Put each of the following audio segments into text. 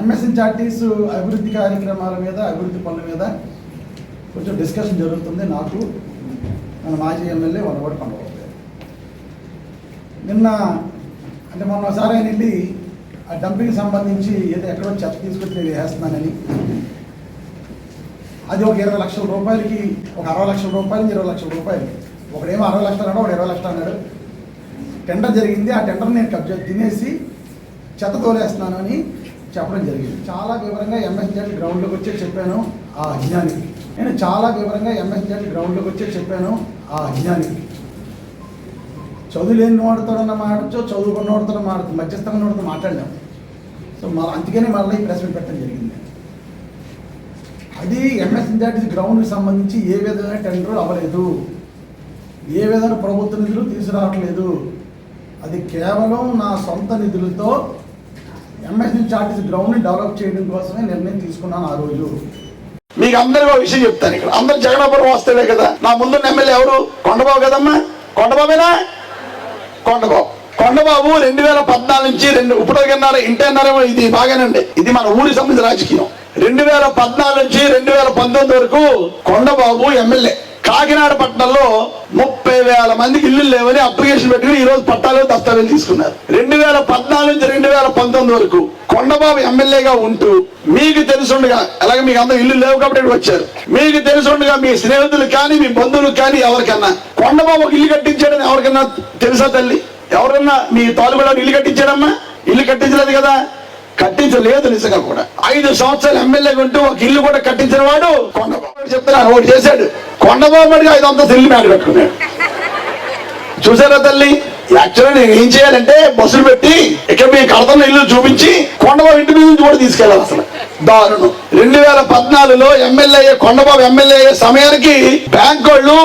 MSN చార్టీస్ అభివృద్ధి కార్యక్రమాల మీద అభివృద్ధి పనుల మీద కొంచెం డిస్కషన్ జరుగుతుంది. నాకు మన మాజీ ఎమ్మెల్యే వనవాడు పండుగ నిన్న అంటే మొన్న ఒకసారి ఆయన వెళ్ళి ఆ డంపింగ్ సంబంధించి ఏదో ఎక్కడో చెత్త తీసుకొచ్చి నేను వేస్తున్నానని. అది ఒక ఇరవై లక్షల రూపాయలకి ఒక అరవై లక్షల రూపాయలు ఇరవై లక్షల రూపాయలు ఒకడేమో అరవై లక్షలు అన్నాడు ఒకడు ఇరవై లక్షలు అన్నాడు. టెండర్ జరిగింది. ఆ టెండర్ నేను కబ్జా తినేసి చెత్త తోలేస్తున్నాను అని చెప్పడం జరిగింది. చాలా వివరంగా ఎంఎస్జెడ్ గ్రౌండ్లోకి వచ్చే చెప్పాను ఆ అజ్ఞానికి. నేను చాలా వివరంగా ఎంఎస్జెడ్ గ్రౌండ్లోకి వచ్చే చెప్పాను ఆ అజ్ఞానికి. చదువు లేని వాడితోనన్నా మాట్లాడచ్చు చదువుకున్న వాడితో మాట్లాడు మధ్యస్థంగా వాడితో మాట్లాడలేం సో మా అందుకనే మళ్ళీ ఈ ప్రెస్ మీట్ పెట్టడం జరిగింది. అది ఎంఎస్ఎన్జాటి గ్రౌండ్కి సంబంధించి ఏ విధంగా టెండర్ అవ్వలేదు. ఏ విధంగా ప్రభుత్వ నిధులు తీసుకురావట్లేదు. అది కేవలం నా సొంత నిధులతో చార్టీస్ గ్రౌండ్ని డెవలప్ చేయడం కోసమే నిర్ణయం తీసుకున్నాను ఆ రోజు. మీకు అందరికీ ఒక విషయం చెప్తాను ఇక్కడ. అందరు జగన్నాపురం వస్తాడే కదా. నా ముందున్న ఎమ్మెల్యే ఎవరు? కొండబాబు కదమ్మా? కొండబాబేనా? కొండబాబు. కొండబాబు రెండు వేల పద్నాలుగు నుంచి రెండు ఇప్పుడు అన్నారు ఇంటి అన్నారేమో ఇది బాగానండి. ఇది మన ఊరి సంబంధించిన రాజకీయం. రెండు వేల పద్నాలుగు నుంచి రెండు వేల పంతొమ్మిది వరకు కొండబాబు ఎమ్మెల్యే. కాకినాడ పట్టణంలో ముప్పై వేల మందికి ఇల్లు లేవని అప్లికేషన్ పెట్టుకుని ఈ రోజు పట్టాలు దస్తావేజ్ తీసుకున్నారు. రెండు వేల పద్నాలుగు నుంచి రెండు వేల పంతొమ్మిది వరకు కొండబాబు ఎమ్మెల్యేగా ఉంటూ మీకు తెలుసుండగా అలాగే మీకు అందరూ ఇల్లు లేవు కాబట్టి వచ్చారు. మీకు తెలుసుండగా మీ స్నేహితులు కానీ మీ బంధువులు కానీ ఎవరికన్నా కొండబాబు ఒక ఇల్లు కట్టించాడని ఎవరికన్నా తెలుసా తల్లి? ఎవరన్నా మీ తాలూకులో ఇల్లు కట్టించాడమ్మా? ఇల్లు కట్టించలేదు కదా? కట్టించలేదు నిజంగా కూడా. ఐదు సంవత్సరాలు ఎమ్మెల్యేగా ఉంటూ ఒక ఇల్లు కూడా కట్టించిన వాడు కొండబాబు చెప్తున్నా ఒకటి చేశాడు. కొండబాబు ఐదు అంత ఇల్లు మేడ కట్టుకున్నాడు. చూసారా తల్లి? యాక్చువల్గా నేను ఏం చేయాలంటే బస్సులు పెట్టి ఇక్కడ మేము కడతన్న ఇల్లు చూపించి కొండబాబు ఇంటి మీద నుంచి కూడా తీసుకెళ్ళాలి అసలు. దారుణం. రెండు వేల పద్నాలుగులో ఎమ్మెల్యే కొండబాబు ఎమ్మెల్యే అయ్యే సమయానికి బ్యాంక్ వాళ్ళు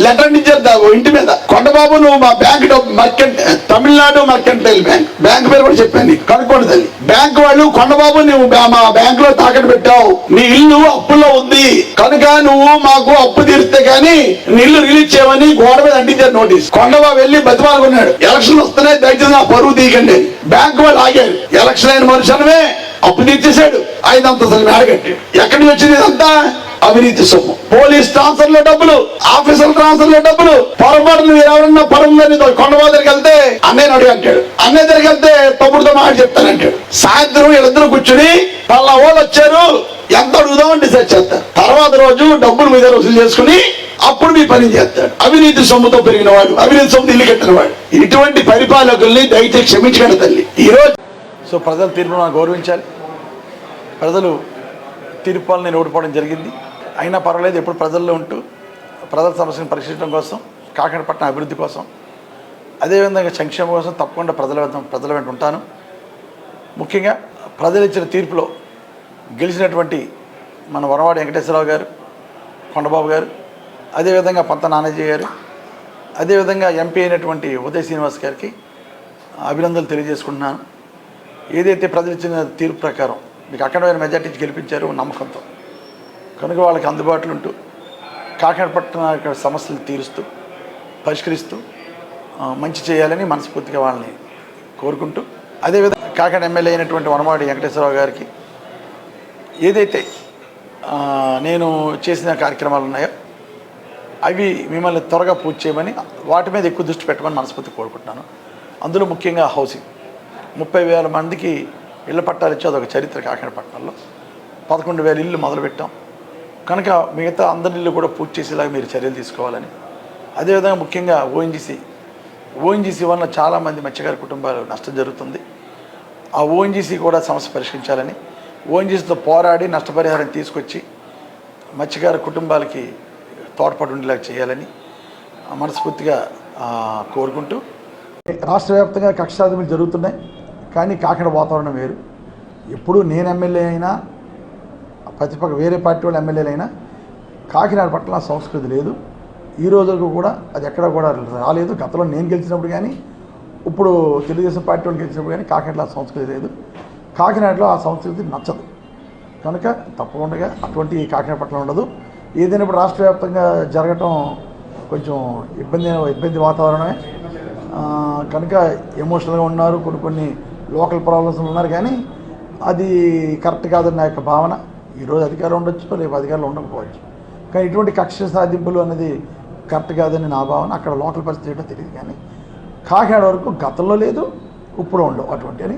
లెటర్ ఇచ్చారు దావు ఇంటి మీద కొండబాబు నువ్వు మా bank mercantile Tamil Nadu mercantile bank bank పేరు కూడా చెప్పాను కనుక్కోండి తల్లి. బ్యాంక్ వాళ్ళు కొండబాబు నువ్వు మా బ్యాంక్లో తాకట్టు పెట్టావు. నీ ఇల్లు అప్పుల్లో ఉంది. కనుక నువ్వు మాకు అప్పు తీరిస్తే గానీ నీ ఇల్లు రిలీజ్ చేయమని గోడ మీద అంటించారు నోటీస్ కొండబాబు వెళ్ళి బతిమాలకున్నాడు ఎలక్షన్ వస్తున్నాయి దయచేసి నా పరువు తీయకండి బ్యాంక్ వాళ్ళు ఆగారు. ఎలక్షన్ అయిన మనుషులమే అప్పు తీర్చేశాడు. ఆయన అంత అసలు మేడగట్టి ఎక్కడి నుంచి వచ్చింది ఇదంతా? అవినీతి సొమ్ము. పోలీస్ ట్రాన్స్ఫర్లో డబ్బులు ఆఫీసర్ ట్రాన్స్ఫర్లో డబ్బులు పొరపాటు నువ్వు ఎవరన్నా పరమని కొండబాబు దగ్గరికి వెళ్తే అన్నయ్య అడిగి అంటాడు. అన్నయ్య దగ్గరికి వెళ్తే తమ్ముడితో మాట చెప్తానంటాడు సాయంత్రం వీళ్ళిద్దరు కూర్చుని వాళ్ళ వాళ్ళు వచ్చారు ఎంత అడుగుదామని డిసైడ్ చేస్తారు. తర్వాత రోజు డబ్బులు మీద వసూలు చేసుకుని అప్పుడు మీ పని చేస్తాడు. అవినీతి సొమ్ముతో పెరిగిన వాడు అవినీతి సొమ్ము ఇల్లు కట్టిన వాడు. ఇటువంటి పరిపాలకుల్ని దయచేసి క్షమించగల తల్లి. ఈరోజు సో ప్రజల తీర్పును గౌరవించాలి. ప్రజలు తీర్పాలు నేను ఓడిపోవడం జరిగింది. అయినా పర్వాలేదు ఎప్పుడు ప్రజల్లో ఉంటూ ప్రజల సమస్యను పరిశీలించడం కోసం కాకినాడ పట్టణ అభివృద్ధి కోసం అదేవిధంగా సంక్షేమం కోసం తప్పకుండా ప్రజల వెంట ప్రజల వెంట ఉంటాను. ముఖ్యంగా ప్రజలు ఇచ్చిన తీర్పులో గెలిచినటువంటి మన వరవాడి వెంకటేశ్వరరావు గారు కొండబాబు గారు అదేవిధంగా పంత నానాజీ గారు అదేవిధంగా ఎంపీ అయినటువంటి ఉదయ్ శ్రీనివాస్ గారికి అభినందనలు తెలియజేసుకుంటున్నాను. ఏదైతే ప్రజలు ఇచ్చిన తీర్పు ప్రకారం మీకు అఖండమైన మెజార్టీ గెలిపించారు నమ్మకంతో. కనుక వాళ్ళకి అందుబాటులో ఉంటూ కాకినాడ పట్టణ సమస్యలు తీరుస్తూ పరిష్కరిస్తూ మంచి చేయాలని మనస్ఫూర్తిగా వాళ్ళని కోరుకుంటూ అదేవిధంగా కాకినాడ ఎమ్మెల్యే అయినటువంటి వనమాడి వెంకటేశ్వరరావు గారికి ఏదైతే నేను చేసిన కార్యక్రమాలు ఉన్నాయో అవి మిమ్మల్ని త్వరగా పూర్తి చేయమని వాటి మీద ఎక్కువ దృష్టి పెట్టమని మనస్ఫూర్తి కోరుకుంటున్నాను. అందులో ముఖ్యంగా హౌసింగ్ ముప్పై వేల మందికి ఇళ్ళ పట్టాలు ఇచ్చి ఒక చరిత్ర కాకినాడ పట్టణంలో. పదకొండు వేల ఇల్లు మొదలుపెట్టాం. కనుక మిగతా అందరి ఇల్లు కూడా పూర్తి చేసేలాగా మీరు చర్యలు తీసుకోవాలని. అదేవిధంగా ముఖ్యంగా ఓఎన్జీసీ ఓఎన్జీసీ వల్ల చాలామంది మత్స్యకార కుటుంబాలు నష్టం జరుగుతుంది. ఆ ఓఎన్జీసీ కూడా సమస్య పరిష్కరించాలని. ఓఎన్జీసీతో పోరాడి నష్టపరిహారం తీసుకొచ్చి మత్స్యకార కుటుంబాలకి తోడ్పాటు ఉండేలాగా చేయాలని మనస్ఫూర్తిగా కోరుకుంటూ. రాష్ట్ర వ్యాప్తంగా కక్షాదిములు జరుగుతున్నాయి. కానీ కాకినాడ వాతావరణం వేరు. ఎప్పుడు నేను ఎమ్మెల్యే అయినా ప్రతిపక్ష వేరే పార్టీ వాళ్ళు ఎమ్మెల్యేలైనా కాకినాడ పట్ల సంస్కృతి లేదు. ఈ రోజులకు కూడా అది ఎక్కడ కూడా రాలేదు. గతంలో నేను గెలిచినప్పుడు కానీ ఇప్పుడు తెలుగుదేశం పార్టీ వాళ్ళు గెలిచినప్పుడు కానీ కాకినాడలో ఆ సంస్కృతి లేదు. కాకినాడలో ఆ సంస్కృతి నచ్చదు. కనుక తప్పకుండా అటువంటి కాకినాడ పట్ల ఉండదు. ఏదైనా ఇప్పుడు రాష్ట్ర వ్యాప్తంగా జరగటం కొంచెం ఇబ్బంది ఇబ్బంది వాతావరణమే. కనుక ఎమోషనల్గా ఉన్నారు కొన్ని కొన్ని లోకల్ ప్రాబ్లమ్స్ ఉన్నారు కానీ అది కరెక్ట్ కాదని నా యొక్క భావన. ఈరోజు అధికారులు ఉండొచ్చు రేపు అధికారులు ఉండకపోవచ్చు. కానీ ఇటువంటి కక్ష సాధింపులు అనేది కరెక్ట్ కాదని నా భావన. అక్కడ లోకల్ పరిస్థితి ఏంటో తెలియదు కానీ కాకినాడ వరకు గతంలో లేదు ఇప్పుడు ఉండవు అటువంటి అని